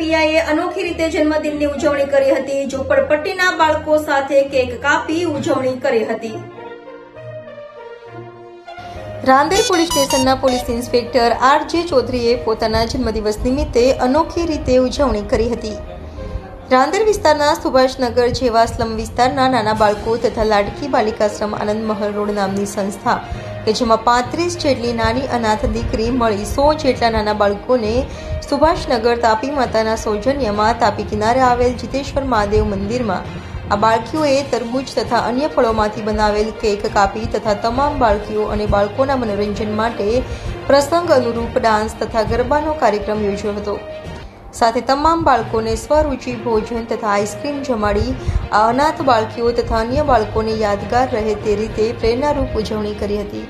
Police અનોખી રીતે જન્મદિનની ઉજવણી કરી હતી ઝોપડપટ્ટીના બાળકો સાથે કેક કાપી ઉજવણી કરી હતી. રાંદેર પોલીસ સ્ટેશનના પોલીસ ઇન્સ્પેક્ટર આર જે ચૌધરીએ પોતાના જન્મદિવસ નિમિત્તે અનોખી રીતે ઉજવણી કરી હતી. રાંદેર વિસ્તારના સુભાષનગર જેવા સ્લમ વિસ્તારના નાના બાળકો તથા લાડકી બાલિકાશ્રમ આનંદ મહલ રોડ નામની સંસ્થા, કે જેમાં પાંત્રીસ જેટલી નાની અનાથ દીકરી મળી સો જેટલા નાના બાળકોને સુભાષનગર તાપી માતાના સૌજન્યમાં તાપી કિનારે આવેલ જીતેશ્વર મહાદેવ મંદિરમાં આ બાળકીઓએ તરબૂચ તથા અન્ય ફળોમાંથી બનાવેલ કેક કાપી તથા તમામ બાળકીઓ અને બાળકોના મનોરંજન માટે પ્રસંગ અનુરૂપ ડાન્સ તથા ગરબાનો કાર્યક્રમ યોજ્યો હતો. સાથે તમામ બાળકોને સ્વરૂચિ, ભોજન તથા આઈસ્ક્રીમ જમાડી આ અનાથ બાળકીઓ તથા અન્ય બાળકોને યાદગાર રહે તે રીતે પ્રેરણારૂપ ઉજવણી કરી હતી.